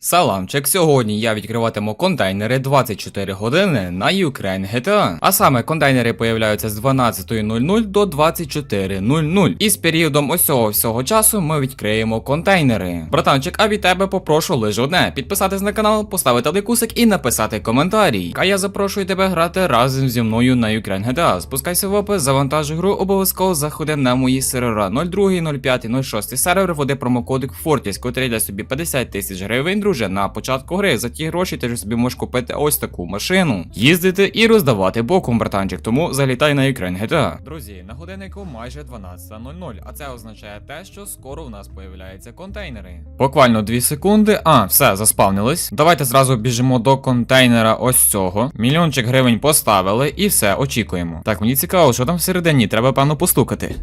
Саламчик, сьогодні я відкриватиму контейнери 24 години на Ukraine GTA. А саме контейнери появляються з 12.00 до 24.00. І з періодом ось цього всього часу ми відкриємо контейнери. Братанчик, а від тебе попрошу лише одне: підписатись на канал, поставити лайкусик і написати коментарій. А я запрошую тебе грати разом зі мною на Ukraine GTA. Спускайся в опис, завантажуй гру, обов'язково заходи на мої сервера 02, 05, 06 сервер, вводи промокодик Fortis, котрий дасть собі 50 тисяч гривень, друже, на початку гри. За ті гроші ти ж собі можеш купити ось таку машину, їздити і роздавати боком, братанчик. Тому залітай на Ukraine GTA. Друзі, на годиннику майже 12.00, а це означає те, що скоро у нас появляються контейнери. Буквально 2 секунди. А, все, заспавнились. Давайте зразу біжимо до контейнера ось цього. Мільйончик гривень поставили і все, очікуємо. Так, мені цікаво, що там всередині, треба певно постукати.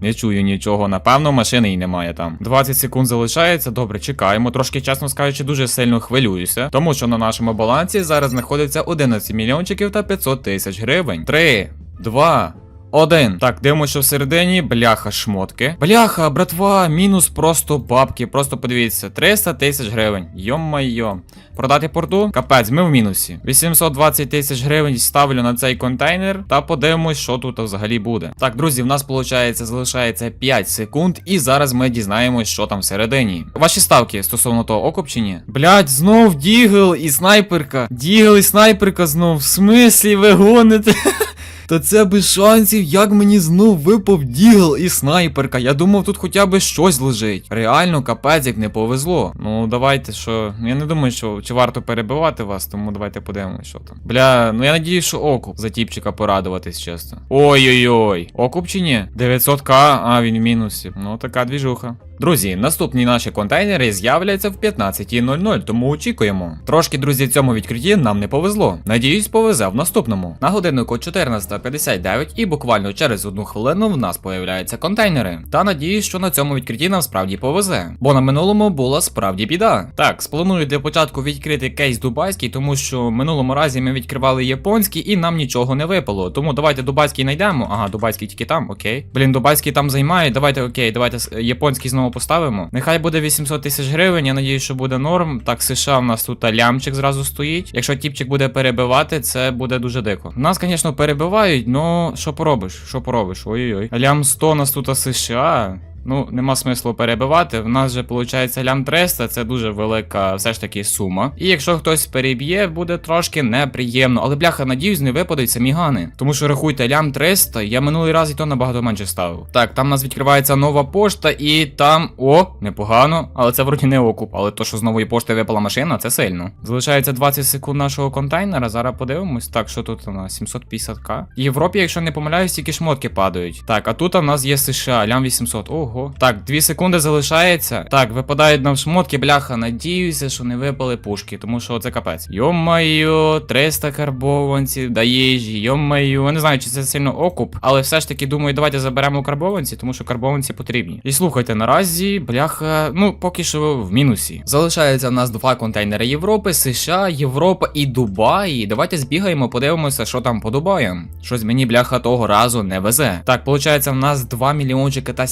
Не чую нічого, напевно, машини й немає там. 20 секунд залишається. Добре, чекаємо. Трошки, чесно скажучи, дуже сильно хвилююся, тому що на нашому балансі зараз знаходиться 11 мільйончиків та 500 тисяч гривень. 3, 2, один. Так, дивимося, що всередині бляха шмотки. Бляха, братва, мінус просто бабки. Просто подивіться, 300 тисяч гривень. Йо-майо. Продати порту? Капець, ми в мінусі. 820 тисяч гривень ставлю на цей контейнер та подивимось, що тут взагалі буде. Так, друзі, в нас виходить залишається 5 секунд, і зараз ми дізнаємось, що там всередині. Ваші ставки стосовно того окуп чи ні? Блять, знов дігл і снайперка. Дігл і снайперка знов. В смислі ви гоните? Та це без шансів, як мені знов випав дігл і снайперка. Я думав, тут хоча б щось лежить. Реально, капець, як не повезло. Ну давайте, що. Я не думаю, що чи варто перебивати вас, тому давайте подивимось, що там. Бля, ну я надію, що окуп за тіпчика порадуватись, чесно. Ой-ой-ой. Окуп чи ні? 900к, а він в мінусі. Ну така двіжуха. Друзі, наступні наші контейнери з'являться в 15.00, тому очікуємо. Трошки, друзі, цьому відкритті нам не повезло. Надіюсь, повезе в наступному. На годиннику 14.59 і буквально через одну хвилину в нас появляються контейнери. Та надіюсь, що на цьому відкритті нам справді повезе. Бо на минулому була справді біда. Так, спланую для початку відкрити кейс дубайський, тому що минулому разі ми відкривали японський і нам нічого не випало. Тому давайте дубайський знайдемо. Ага, дубайський тільки там, окей. Блін, дубайський там займає. Давайте окей, давайте японський знову поставимо. Нехай буде 800 тисяч гривень. Я надію, що буде норм. Так, США в нас тут лямчик зразу стоїть. Якщо тіпчик буде перебивати, це буде дуже дико. Нас, звісно, перебивають, але що поробиш? Що поробиш? Ой-ой-ой. Лям 100 нас тут США. Ну, нема смислу перебивати. В нас же виходить лям 300, це дуже велика все ж таки сума. І якщо хтось переб'є, буде трошки неприємно. Але бляха, надіюсь, не випадуть самі гани. Тому що рахуйте, лям 300, я минулий раз і то набагато менше ставив. Так, там у нас відкривається нова пошта, і там. О, непогано. Але це вроді не окуп. Але то, що з нової пошти випала машина, це сильно. Залишається 20 секунд нашого контейнера. Зараз подивимось. Так, що тут у нас? 750к. В Європі, якщо не помиляюсь, тільки шмотки падають. Так, а тут у нас є США, лям 800. Ого. Так, 2 секунди залишається. Так, випадають нам шмотки, бляха. Надіюся, що не випали пушки, тому що це капець. Йо-майо, 300 карбованців, даєжі, йо-майо. Я не знаю, чи це сильно окуп, але все ж таки думаю, давайте заберемо карбованці, тому що карбованці потрібні. І слухайте, наразі, бляха, ну поки що в мінусі. Залишається в нас два контейнери Європи, США, Європа і Дубай. Давайте збігаємо, подивимося, що там по Дубаям. Щось мені бляха того разу не везе. Так, виходить, в нас 2 мільйончика та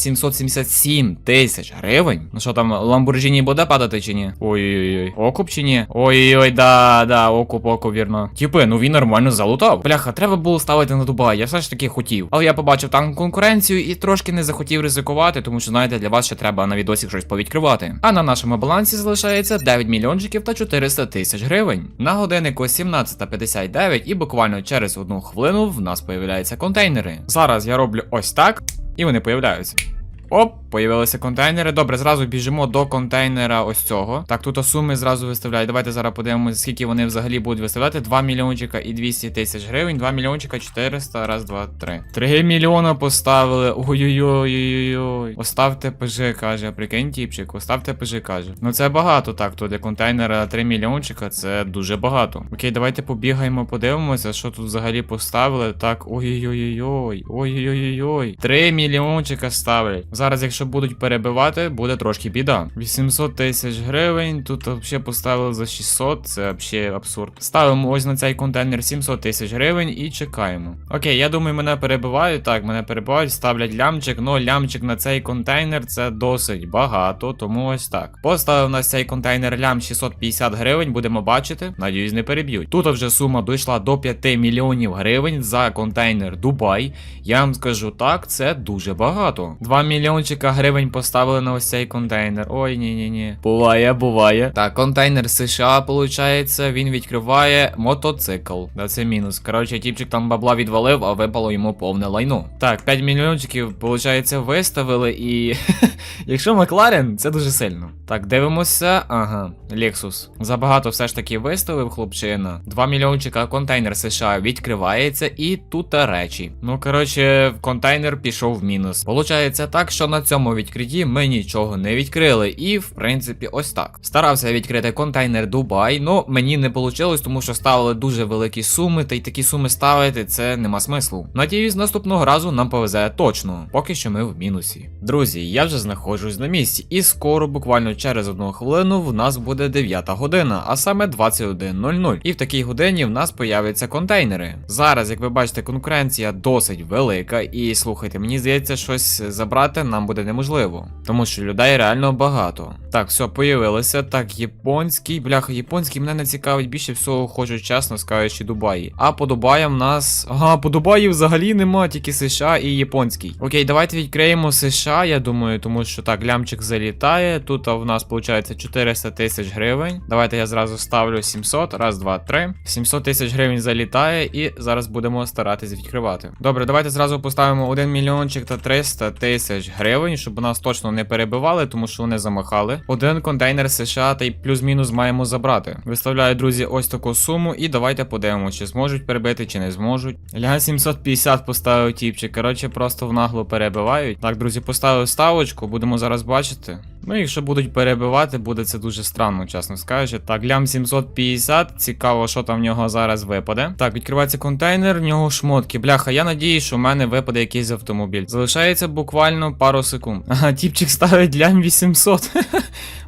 777 тисяч гривень. Ну що там, Ламборджині буде падати чи ні? Ой-ой-ой. Окуп чи ні? Ой-ой, да, да, окуп, окуп, вірно. Тіпи, ну він нормально залутав. Бляха, треба було ставити на Дубай, я все ж таки хотів. Але я побачив там конкуренцію і трошки не захотів ризикувати, тому що, знаєте, для вас ще треба на відосі щось повідкривати. А на нашому балансі залишається 9 мільйончиків та 400 тисяч гривень. На годиннику 17.59 і буквально через одну хвилину в нас появляються контейнери. Зараз я роблю ось так, і вони появляються. Оп, появилися контейнери. Добре, зразу біжимо до контейнера ось цього. Так, тут суми зразу виставляють. Давайте зараз подивимося, скільки вони взагалі будуть виставляти. 2 мільйончика і 200 тисяч гривень. 2 мільйончика 400, раз, два, три. 3 мільйона поставили. Ой-ой-ой-ой-ой. Оставте ПЖ, каже. Прикинь, тіпчик, оставте ПЖ, каже. Ну це багато так, то для контейнера 3 мільйончика це дуже багато. Окей, давайте побігаємо, подивимося, що тут взагалі поставили. Так, ой-ой-ой-ой. Ой-ой-ой-ой. 3 мільйончика ставлять. Зараз, якщо будуть перебивати, буде трошки біда. 800 тисяч гривень. Тут взагалі поставили за 600, це взагалі абсурд. Ставимо ось на цей контейнер 700 тисяч гривень і чекаємо. Окей, я думаю, мене перебивають. Так, мене перебивають, ставлять лямчик. Ну, лямчик на цей контейнер це досить багато, тому ось так. Поставив на цей контейнер лям 650 гривень, будемо бачити. Надіюсь, не переб'ють. Тут вже сума дійшла до 5 мільйонів гривень за контейнер Дубай. Я вам скажу так, це дуже багато. 2 мільйончика гривень поставили на ось цей контейнер. Ой, ні, ні, ні. Буває, буває. Так, контейнер США, виходить, він відкриває мотоцикл. Да, це мінус. Коротше, тіпчик там бабла відвалив, а випало йому повне лайно. Так, 5 мільйончиків, виходить, виставили і. Якщо Макларен, це дуже сильно. Так, дивимося. Ага, Lexus. Забагато все ж таки виставив хлопчина. 2 мільйончика контейнер США відкривається, і тут речі. Ну, коротше, контейнер пішов в мінус. Получається так, що на цьому відкритті ми нічого не відкрили. І, в принципі, ось так. Старався відкрити контейнер Дубай, ну мені не вийшло, тому що ставили дуже великі суми, та й такі суми ставити це нема смислу. Надіюсь, наступного разу нам повезе точно. Поки що ми в мінусі. Друзі, я вже знаходжусь на місці, і скоро, буквально через одну хвилину, в нас буде 9 година, а саме 21.00. І в такій годині в нас появляться контейнери. Зараз, як ви бачите, конкуренція досить велика, і слухайте, мені здається, щось забрати нам буде неможливо, тому що людей реально багато. Так, все, появилося. Так, японський, бляха, японський мене не цікавить більше всього, хочу чесно скажучи, Дубаї. А по Дубаям нас. Ага, по Дубаї взагалі нема, тільки США і японський. Окей, давайте відкриємо США, я думаю, тому що так, лямчик залітає. Тут в нас виходить 400 тисяч гривень. Давайте я зразу ставлю 700. Раз, два, три. 700 тисяч гривень залітає, і зараз будемо старатись відкривати. Добре, давайте зразу поставимо 1 мільйончик та 300 тисяч гривень, щоб нас точно не перебивали, тому що вони замахали. Один контейнер США та й плюс-мінус маємо забрати. Виставляю, друзі, ось таку суму, і давайте подивимося, чи зможуть перебити, чи не зможуть. Ля 750 поставив тіпчик. Коротше, просто в нагло перебивають. Так, друзі, поставив ставочку, будемо зараз бачити. Ну, якщо будуть перебивати, буде це дуже странно, чесно скажучи. Так, лям 750. Цікаво, що там в нього зараз випаде. Так, відкривається контейнер, в нього шмотки. Бляха, я надію, що в мене випаде якийсь автомобіль. Залишається буквально пару секунд. Ага, тіпчик ставить лям 800.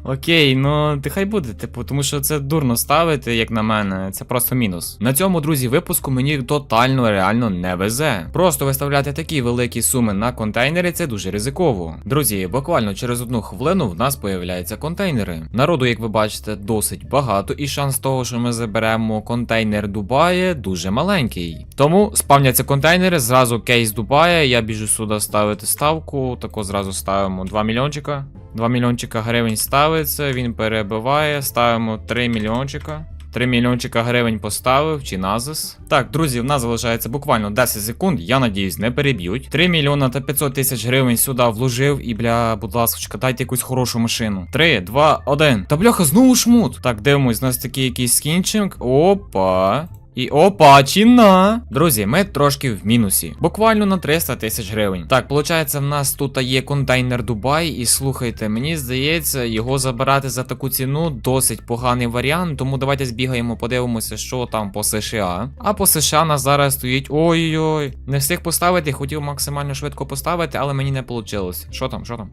Окей, ну ти хай буде, типу, тому що це дурно ставити, як на мене. Це просто мінус. На цьому, друзі, випуску мені тотально реально не везе. Просто виставляти такі великі суми на контейнери це дуже ризиково. Друзі, буквально через одну хвилину в нас появляються контейнери. Народу, як ви бачите, досить багато, і шанс того, що ми заберемо контейнер Дубая, дуже маленький. Тому спавняться контейнери, зразу кейс Дубая. Я біжу сюди ставити ставку. Тако зразу ставимо 2 мільйончика. 2 мільйончика гривень ставиться, він перебиває, ставимо 3 мільйончика. 3 мільйончика гривень поставив чи назис. Так, друзі, в нас залишається буквально 10 секунд. Я надіюсь, не переб'ють. 3 мільйона та 500 тисяч гривень сюди вложив. І бля, будь ласка, дайте якусь хорошу машину. 3, 2, 1. Та бляха, знову шмут. Так, дивимось, у нас такий якийсь скінчинг. Опа. І опа, чина. Друзі, ми трошки в мінусі. Буквально на 300 тисяч гривень. Так, виходить, в нас тут є контейнер Дубай, і слухайте, мені здається, його забирати за таку ціну досить поганий варіант. Тому давайте збігаємо, подивимося, що там по США. А по США нас зараз стоїть. Ой-ой-ой. Не встиг поставити, хотів максимально швидко поставити, але мені не вийшло. Що там, що там?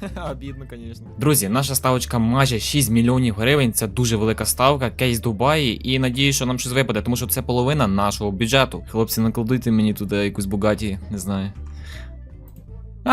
Обідно, звісно. Друзі, наша ставочка майже 6 мільйонів гривень. Це дуже велика ставка, кейс Дубаї. І надію, що нам щось випаде, тому що це половина нашого бюджету. Хлопці, накладуйте мені туди якусь бугаті, не знаю.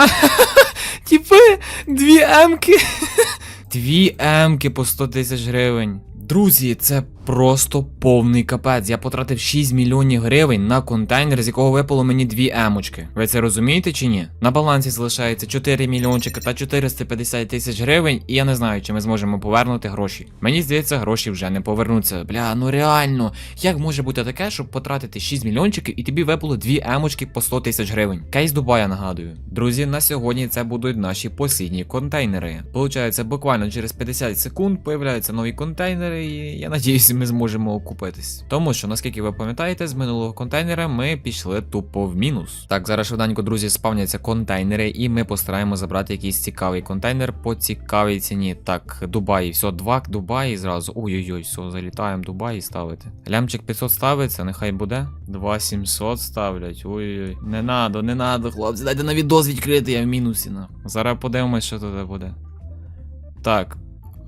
Тіпи, дві емки. Дві емки по 100 тисяч гривень. Друзі, це просто повний капець. Я потратив 6 мільйонів гривень на контейнер, з якого випало мені дві емочки. Ви це розумієте чи ні? На балансі залишається 4 мільйончика та 450 тисяч гривень, і я не знаю, чи ми зможемо повернути гроші. Мені здається, гроші вже не повернуться. Бля, ну реально, як може бути таке, щоб потратити 6 мільйончиків і тобі випало дві емочки по 100 тисяч гривень? Кейс Дубая нагадую. Друзі, на сьогодні це будуть наші послідні контейнери. Получається, буквально через 50 секунд появляються нові контейнери, і я надіюся, ми зможемо окупитись. Тому що, наскільки ви пам'ятаєте, з минулого контейнера ми пішли тупо в мінус. Так, зараз швиденько, друзі, спавняться контейнери, і ми постараємося забрати якийсь цікавий контейнер по цікавій ціні. Так, Дубай, все, два Дубаї зразу. Ой-ой-ой, все, залітаємо Дубаї ставити. Лямчик 500 ставиться, нехай буде. 2700 ставлять. Ой-ой-ой. Не надо, не надо, хлопці, дайте на відос відкрити, я в мінусі. На. Зараз подивимось, що тут буде. Так.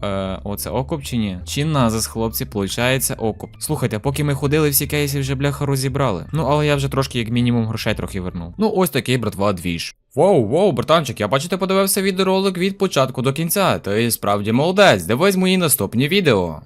Е, оце окуп чи ні? Чи назис, хлопці, получається окоп. Слухайте, поки ми ходили, всі кейси вже бляха розібрали. Ну, але я вже трошки, як мінімум, грошей трохи вернув. Ну, ось такий, братва, двіж. Воу, воу, братанчик, я бачу, ти подивився відеоролик від початку до кінця. Ти справді молодець, дивись мої наступні відео.